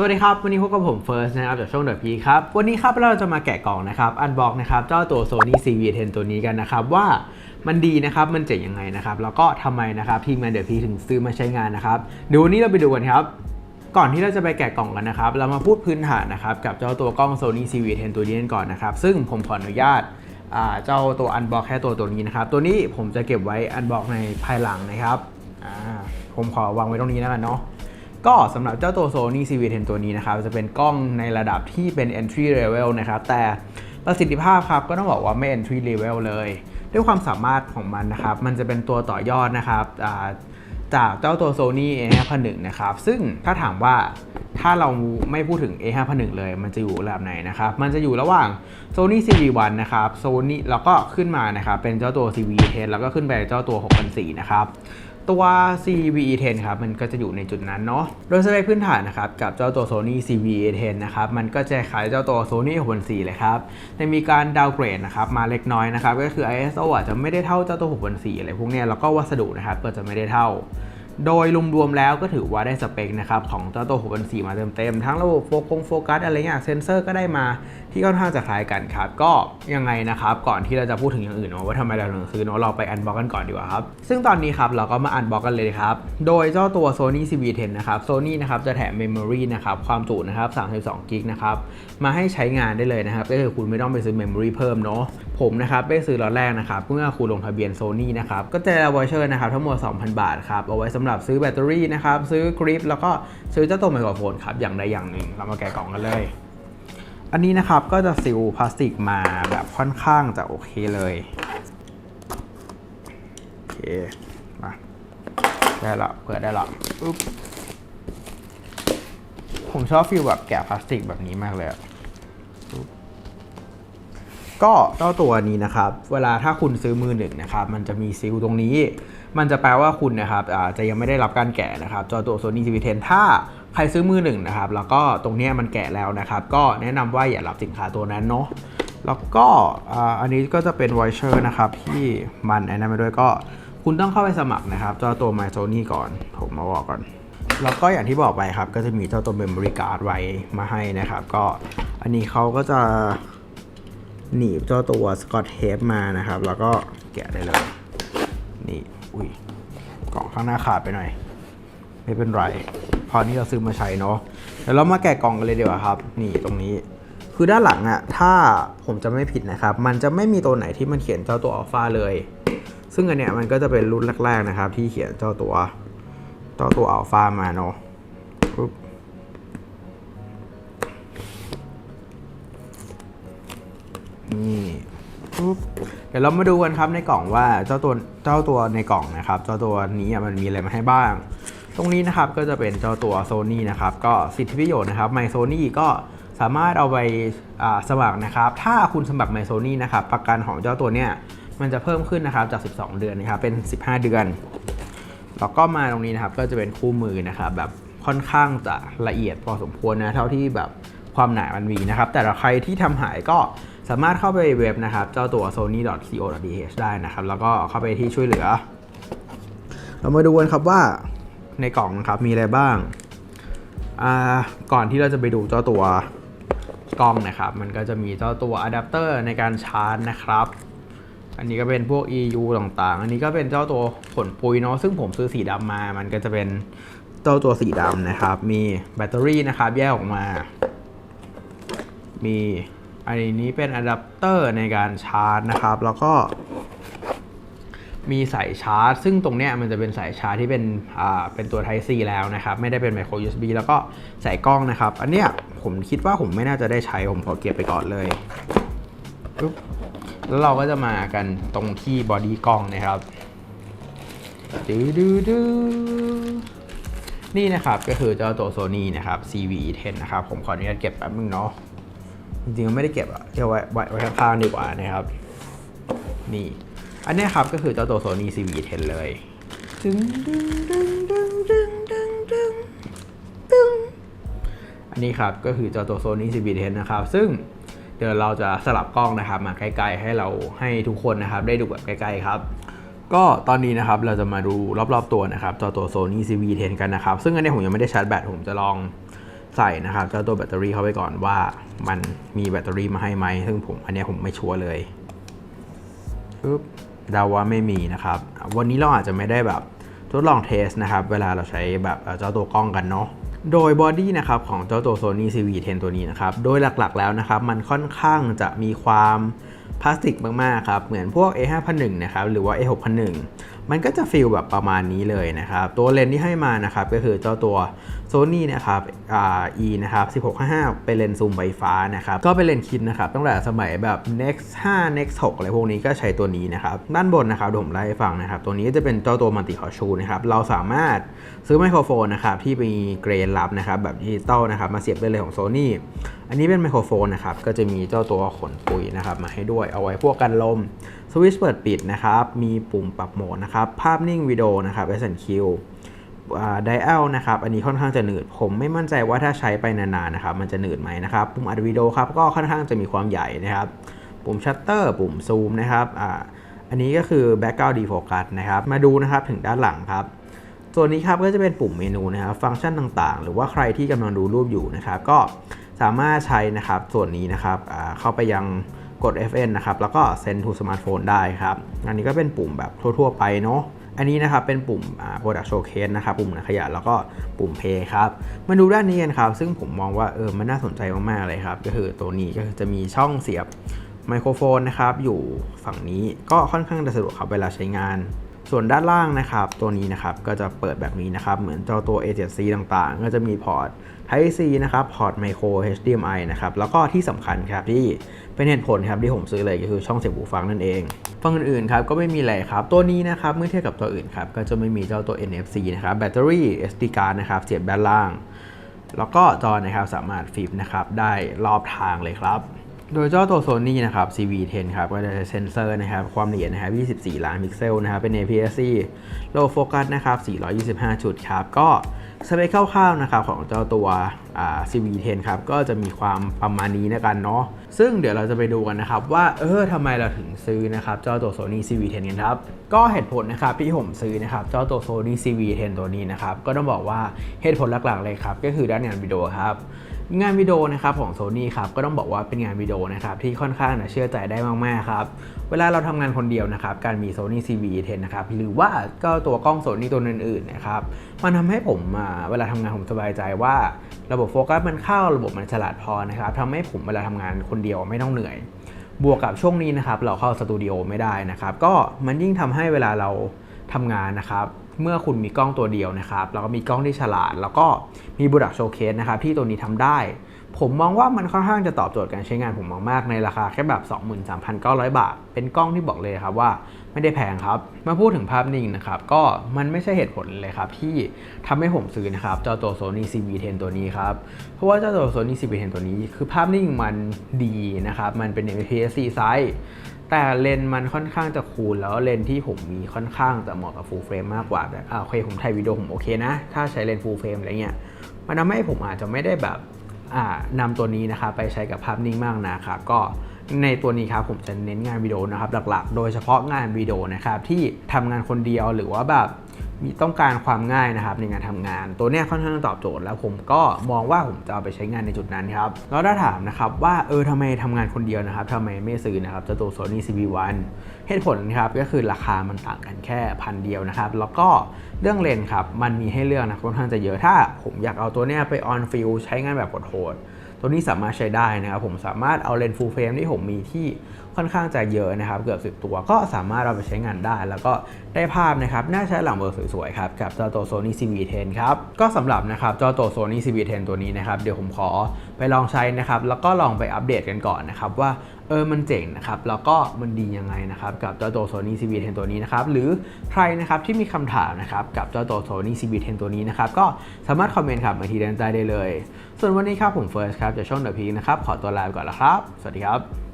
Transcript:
สวัสดีครับ วันนี้พบกับผมเฟิร์สนะครับจากช่องเดอะพีครับ วันนี้ครับเราจะมาแกะกล่องนะครับ อันบอกนะครับ เจ้าตัว Sony CV10 ตัวนี้กันนะครับ ว่ามันดีนะครับ มันเจ๋งยังไงนะครับ แล้วก็ทำไมนะครับทีมงานเดอะพีถึงซื้อมาใช้งานนะครับเดี๋ยววันนี้เราไปดูกันครับ ก่อนที่เราจะไปแกะกล่องกันนะครับ เรามาพูดพื้นฐานนะครับกับเจ้าตัวกล้อง Sony CV10 ตัวนี้กันก่อนนะครับ ซึ่งผมขออนุญาตาเจ้าตัวอันบอกแค่ตัวตัวนี้นะครับ ตัวนี้ผมจะเก็บไว้อันบอกในภายหลังนะครับ ผมขอวางไว้ตรงนี้แล้วกันเนาะ ก็สำหรับเจ้าตัว Sony CV10 ตัวนี้นะครับ จะเป็นกล้องในระดับที่เป็น entry level นะครับ แต่ประสิทธิภาพครับก็ต้องบอกว่าไม่ entry level เลย ด้วยความสามารถของมันนะครับ มันจะเป็นตัวต่อยอดนะครับจากเจ้าตัว Sony A51 นะครับ ซึ่งถ้าถามว่าถ้าเราไม่พูดถึง A51 เลย มันจะอยู่ระดับไหนนะครับ มันจะอยู่ระหว่าง Sony CV1 นะครับ Sony แล้วก็ขึ้นมานะครับ เป็นเจ้าตัว CV10 แล้วก็ขึ้นไปเจ้าตัว6004นะครับ ตัว CVE10 ครับมันก็จะอยู่ในจุดนั้นเนาะโดยสเปคพื้นฐานนะครับกับเจ้าตัว Sony CVE10 นะครับมันก็จะขายเจ้าตัว Sony A64 เลยครับแต่มีการดาวเกรดนะครับมาเล็กน้อยนะครับก็คือ ISO อาจจะไม่ได้เท่าเจ้าตัว 6.4 อะไรพวกเนี้ยแล้วก็วัสดุนะครับก็จะไม่ได้เท่า โดยรวมๆแล้วก็ถือว่าได้สเปคนะครับของเจ้าตัว614มาเต็มๆ ทั้งระบบโฟกัสโฟกัสอะไรเงี้ยเซนเซอร์ก็ได้มาที่ค่อนข้างจะคล้ายกันครับ ก็ยังไงนะครับ ก่อนที่เราจะพูดถึงอย่างอื่นเนาะว่าทำไมเราถึงซื้อเนาะเราไปอันบ็อกกันก่อนดีกว่าครับ ซึ่งตอนนี้ครับเราก็มาอันบ็อกกันเลยครับ โดยเจ้าตัว Sony CV10 นะครับ Sony นะครับจะแถม Memory นะครับความจุนะครับ32กิกนะครับมาให้ใช้งานได้เลยนะครับก็คือคุณไม่ต้องไปซื้อ Memory เพิ่มเนาะผมนะครับได้ซื้อล็อตแรกนะครับเมื่อคุณลงทะเบียน Sony นะครับก็จะได้วอเชอร์นะครับทั้งหมด2,000 บาทครับเอาไว้สำหรับซื้อแบตเตอรี่นะครับ ซื้อกริปแล้วก็ซื้อเจ้าตัวไมโครโฟนครับ อย่างใดอย่างหนึ่ง เรามาแกะกล่องกันเลย อันนี้นะครับก็จะซิลพลาสติกมาแบบค่อนข้างจะโอเคเลยโอเคมาได้ละเปิดได้ละอุ๊บผมชอบฟีลแบบแกะพลาสติกแบบนี้มากเลยอุ๊บ ก็เจ้าตัวนี้นะครับ เวลาถ้าคุณซื้อมือหนึ่งนะครับ มันจะมีซิลตรงนี้ มันจะแปลว่าคุณนะครับอาจจะยังไม่ได้รับการแกะนะครับจ้าตัว Sony CV10 ถ้าใครซื้อมือหนึ่งนะครับ แล้วก็ตรงนี้มันแกะแล้วนะครับ ก็แนะนำว่าอย่ารับสินค้าตัวนั้นเนาะ แล้วก็อันนี้ก็จะเป็นไวเชอร์นะครับที่มันไอ้นั่นไปด้วยก็คุณต้องเข้าไปสมัครนะครับเจ้าตัว My Sony ก่อน ผมมาบอกก่อน แล้วก็อย่างที่บอกไปครับ ก็จะมีเจ้าตัว Memory Card ไว้มาให้นะครับ ก็อันนี้เขาก็จะ หนีบเจ้าตัวสกอตเทปมานะครับ แล้วก็แกะได้เลย นี่อุ้ยกล่องข้างหน้าขาดไปหน่อย ไม่เป็นไรพอนี้เราซื้อมาใช้เนาะเดี๋ยวเรามาแกะกล่องกันเลยดีกว่าครับ นี่ตรงนี้ คือด้านหลังอะถ้าผมจะไม่ผิดนะครับ มันจะไม่มีตัวไหนที่มันเขียนเจ้าตัวอัลฟาเลย ซึ่งอันเนี้ยมันก็จะเป็นรุ่นแรกๆนะครับ ที่เขียนเจ้าตัวเจ้าตัวอัลฟามาเนาะ นี่ปุ๊บเดี๋ยวเรามาดูกันครับในกล่องว่าเจ้าตัวเจ้าตัวในกล่องนะครับเจ้าตัวนี้มันมีอะไรมาให้บ้าง ตรงนี้นะครับก็จะเป็นเจ้าตัว Sony นะครับก็สิทธิประโยชน์นะครับ My Sony ก็สามารถเอาไปสมัครนะครับ ถ้าคุณสมัคร My Sony นะครับประกันของเจ้าตัวเนี้ยมันจะเพิ่มขึ้นนะครับจาก 12 เดือนนะครับเป็น 15 เดือน แล้วก็มาตรงนี้นะครับก็จะเป็นคู่มือนะครับแบบค่อนข้างจะละเอียดพอสมควรนะเท่าที่แบบความหนามันมีนะครับ แต่ละใครที่ทำหายก็ สามารถเข้าไปเว็บนะครับ เจ้าตัว sony.co.th ได้นะครับ แล้วก็เข้าไปที่ช่วยเหลือ เรามาดูกันครับว่าในกล่องนะครับมีอะไรบ้างาก่อนที่เราจะไปดูเจ้าตัวกล้องนะครับ มันก็จะมีเจ้าตัวอะแดปเตอร์ในการชาร์จนะครับ อันนี้ก็เป็นพวก EU ต่างๆ อันนี้ก็เป็นเจ้าตัวผลปุยเนาะ ซึ่งผมซื้อสีดำมา มันก็จะเป็นเจ้าตัวสีดำนะครับ มีแบตเตอรี่นะครับ แยกออกมา มี อันนี้เป็นอะแดปเตอร์ในการชาร์จนะครับ แล้วก็ มีสายชาร์จ ซึ่งตรงเนี้ยมันจะเป็นสายชาร์จที่เป็นอ่าเป็นตัว Type C แล้วนะครับ ไม่ได้เป็น micro USB แล้วก็สายกล้องนะครับ อันเนี้ยผมคิดว่าผมไม่น่าจะได้ใช้ ผมขอเก็บไปก่อนเลยปุ๊บแล้วเราก็จะมากันตรงที่บอดี้กล้องนะครับดูดูดูนี่นะครับก็คือเจ้าตัว Sony นะครับ CV10 นะครับ ผมขออนุญาตเก็บแป๊บนึงเนาะ จริงๆก็ไม่ได้เก็บอะเก็บไว้ไว้ไว้ข้างๆดีกว่านะครับ นี่ อันนี้ครับก็คือเจ้าตัว Sony CV10 เลยดึงดึงดึงดึงดึงดึงดึงดึงอันนี้ครับก็คือเจ้าตัว Sony CV10 นะครับ ซึ่งเดี๋ยวเราจะสลับกล้องนะครับ มาใกล้ๆให้เราให้ทุกคนนะครับ ได้ดูแบบใกล้ๆครับก็ตอนนี้นะครับเราจะมาดูรอบๆตัวนะครับจ้าตัว Sony CV10 กันนะครับ ซึ่งอันนี้ผมยังไม่ได้ชาร์จแบตผมจะลอง ใส่นะครับเจ้าตัวแบตเตอรี่เข้าไปก่อนว่ามันมีแบตเตอรี่มาให้ไหมซึ่งผมอันนี้ผมไม่ชัวร์เลยปึ๊บเดาว่าไม่มีนะครับ วันนี้เราอาจจะไม่ได้แบบทดลองเทสนะครับ เวลาเราใช้แบบเจ้าตัวกล้องกันเนาะโดยบอดี้นะครับของเจ้าตัว Sony CV10 ตัวนี้นะครับ โดยหลักๆแล้วนะครับ มันค่อนข้างจะมีความพลาสติกมากๆครับ เหมือนพวก A501 นะครับ หรือว่า A601 มันก็จะฟีลแบบประมาณนี้เลยนะครับ ตัวเลนส์ที่ให้มานะครับก็คือเจ้าตัว Sony นะครับอ่า E นะครับ1655 เป็นเลนส์ซูมไฟฟ้านะครับก็เป็นเลนส์คิดนะครับตั้งแต่สมัยแบบ Nex 5 Nex 6อะไรพวกนี้ก็ใช้ตัวนี้นะครับด้านบนนะครับเดี๋ยวผมไล่ฟังนะครับตัวนี้จะเป็นเจ้าตัวมัลติคอชูนะครับเราสามารถซื้อไมโครโฟนนะครับที่มีเกรนรับนะครับแบบดิจิตอลนะครับมาเสียบได้เลยของ Sony อันนี้เป็นไมโครโฟนนะครับก็จะมีเจ้าตัวขนปุยนะครับมาให้ด้วยเอาไว้พวกกันลมสวิตช์เปิดปิดนะครับ มีปุ่มปรับโหมดนะครับ ภาพนิ่งวิดีโอนะครับ S&Q ไดอัลนะครับ อันนี้ค่อนข้างจะหนืด ผมไม่มั่นใจว่าถ้าใช้ไปนานๆนะครับ มันจะหนืดไหมนะครับ ปุ่มอัดวิดีโอครับ ก็ค่อนข้างจะมีความใหญ่นะครับ ปุ่มชัตเตอร์ ปุ่มซูมนะครับ อ่า อันนี้ก็คือ Background Defocus นะครับ มาดูนะครับถึงด้านหลังครับส่วนนี้ครับก็จะเป็นปุ่มเมนูนะครับ ฟังก์ชันต่างๆ หรือว่าใครที่กำลังดูรูปอยู่นะครับ ก็สามารถใช้นะครับส่วนนี้นะครับเข้าไปยัง กด FN นะครับ แล้วก็ send to smartphone ได้ครับ อันนี้ก็เป็นปุ่มแบบทั่ว ๆ ไปเนาะ อันนี้นะครับเป็นปุ่ม product showcase นะครับ ปุ่มขยะ แล้วก็ปุ่ม pay ครับ มาดูด้านนี้กันครับ ซึ่งผมมองว่าเออ มันน่าสนใจมากๆเลยครับ ก็คือตัวนี้ก็จะมีช่องเสียบไมโครโฟนนะครับ อยู่ฝั่งนี้ ก็ค่อนข้างจะสะดวกครับเวลาใช้งาน ส่วนด้านล่างนะครับ ตัวนี้นะครับก็จะเปิดแบบนี้นะครับ เหมือนเจ้าตัว A7C ต่างๆ ก็จะมีพอร์ต Type C นะครับ พอร์ต Micro HDMI นะครับ แล้วก็ที่สำคัญครับที่เป็นเหตุผลครับที่ผมซื้อเลยก็คือช่องเสียบหูฟังนั่นเอง ฟังอื่นๆครับก็ไม่มีอะไรครับ ตัวนี้นะครับเมื่อเทียบกับตัวอื่นครับก็จะไม่มีเจ้าตัว NFC นะครับ แบตเตอรี่ SD card นะครับเสียบด้านล่าง แล้วก็จอนะครับสามารถฟิปนะครับได้รอบทางเลยครับ โดยเจ้าตัว Sony นะครับ CV10 ครับ ก็จะใช้เซนเซอร์นะครับ ความละเอียดนะครับ 24 ล้านพิกเซลนะครับ เป็น APS-C Low Focus นะครับ 425 จุดครับ ก็สเปคคร่าวๆนะครับของเจ้าตัว CV10 ครับ ก็จะมีความประมาณนี้นะกันเนาะ ซึ่งเดี๋ยวเราจะไปดูกันนะครับ ว่าเออทำไมเราถึงซื้อนะครับ เจ้าตัว Sony CV10 กันครับ ก็เหตุผลนะครับที่ผมซื้อนะครับ เจ้าตัว Sony CV10 ตัวนี้นะครับ ก็ต้องบอกว่าเหตุผลหลักๆเลยครับ ก็คือด้านงานวิดีโอครับ งานวิดีโอนะครับของ Sony ครับก็ต้องบอกว่าเป็นงานวิดีโอนะครับที่ค่อนข้างนะเชื่อใจได้มากๆครับเวลาเราทำงานคนเดียวนะครับการมี Sony CV10 นะครับหรือว่าก็ตัวกล้อง Sony ตัวอื่นๆนะครับมันทำให้ผมเวลาทำงานผมสบายใจว่า ระบบโฟกัสมันเข้าระบบมันฉลาดพอนะครับทำให้ผมเวลาทำงานคนเดียวไม่ต้องเหนื่อย บวกกับช่วงนี้นะครับเราเข้าสตูดิโอไม่ได้นะครับก็มันยิ่งทำให้เวลาเราทำงานนะครับ เมื่อคุณมีกล้องตัวเดียวนะครับแล้วก็มีกล้องที่ฉลาด แล้วก็มีบูดักโชว์เคสนะครับที่ตัวนี้ทำได้ ผมมองว่ามันค่อนข้างจะตอบโจทย์การใช้งานผมมากๆในราคาแค่แบบ 23,900 บาท เป็นกล้องที่บอกเลยครับว่าไม่ได้แพงครับมาพูดถึงภาพนิ่งนะครับก็มันไม่ใช่เหตุผลเลยครับที่ทำให้ผมซื้อนะครับเจ้าตัว Sony CV10 ตัวนี้ครับเพราะว่าเจ้าตัว Sony CV10 ตัวนี้ คือภาพนิ่งมันดีนะครับมันเป็น APS-C size แต่เลนส์มันค่อนข้างจะคูลแล้วเลนส์ที่ผมมีค่อนข้างจะเหมาะกับฟูลเฟรมมากกว่าแบบอ่าโอเคผมถ่ายวิดีโอผมโอเคนะ ถ้าใช้เลนส์ full frame อะไรเงี้ยมันทำให้ผมอาจจะไม่ได้แบบอ่านำตัวนี้นะครับไปใช้กับภาพนิ่งมากนะครับก็ในตัวนี้ครับผมจะเน้นงานวิดีโอนะครับหลักๆ โดยเฉพาะงานวิดีโอนะครับที่ทำงานคนเดียวหรือว่าแบบ มีต้องการความง่ายนะครับในการทำงาน ตัวเนี้ยค่อนข้างตอบโจทย์แล้วผมก็มองว่าผมจะเอาไปใช้งานในจุดนั้นครับแล้วถ้าถามนะครับว่าเออทำไมทำงานคนเดียวนะครับทำไมไม่ซื้อนะครับเจ้าตัว Sony CV1 เหตุผลนะครับก็คือราคามันต่างกันแค่พันเดียวนะครับ แล้วก็เรื่องเลนส์ครับมันมีให้เลือกนะค่อนข้างจะเยอะถ้าผมอยากเอาตัวเนี้ยไปออนฟิลใช้งานแบบโหดตัวนี้สามารถใช้ได้นะครับผมสามารถเอาเลนส์ full frame ที่ผมมีที่ ค่อนข้างจะเยอะนะครับ เกือบ 10 ตัวก็สามารถเอาไปใช้งานได้ แล้วก็ได้ภาพนะครับน้าใช้หลังเบอร์สวยๆครับกับจ้าตัว Sony CV10 ครับก็สำหรับนะครับจ้าตัว Sony CV10 ตัวนี้นะครับเดี๋ยวผมขอไปลองใช้นะครับแล้วก็ลองไปอัปเดตกันก่อนนะครับว่าเออมันเจ๋งนะครับแล้วก็มันดียังไงนะครับกับเจ้าตัว Sony CV10 ตัวนี้นะครับหรือใครนะครับที่มีคำถามนะครับกับเจ้าตัว Sony CV10 ตัวนี้นะครับก็สามารถคอมเมนต์ครับมาที่ด้านใต้ได้เลย ส่วนวันนี้ครับผมเฟิร์สครับจากช่องเดอะพีนะครับขอตัวลาไปก่อนแล้วครับ สวัสดีครับ